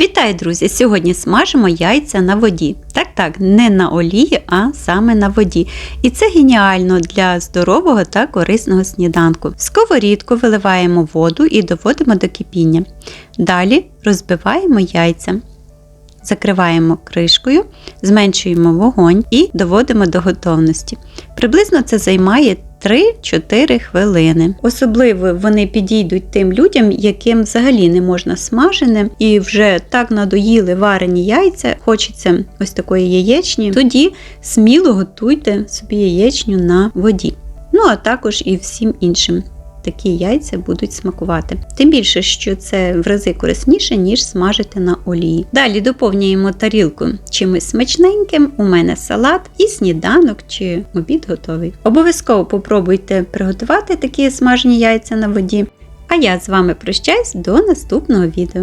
Вітаю, друзі! Сьогодні смажимо яйця на воді. Так, так, не на олії, а саме на воді. І це геніально для здорового та корисного сніданку. В сковорідку виливаємо воду і доводимо до кипіння. Далі розбиваємо яйця. Закриваємо кришкою, зменшуємо вогонь і доводимо до готовності. Приблизно це займає 3-4 хвилини. Особливо вони підійдуть тим людям, яким взагалі не можна смажене, і вже так надоїли варені яйця, хочеться ось такої яєчні. Тоді сміло готуйте собі яєчню на воді. Ну а також і всім іншим. Такі яйця будуть смакувати. Тим більше, що це в рази корисніше, ніж смажити на олії. Далі доповнюємо тарілку чимось смачненьким. У мене салат і сніданок чи обід готовий. Обов'язково попробуйте приготувати такі смажені яйця на воді. А я з вами прощаюсь до наступного відео.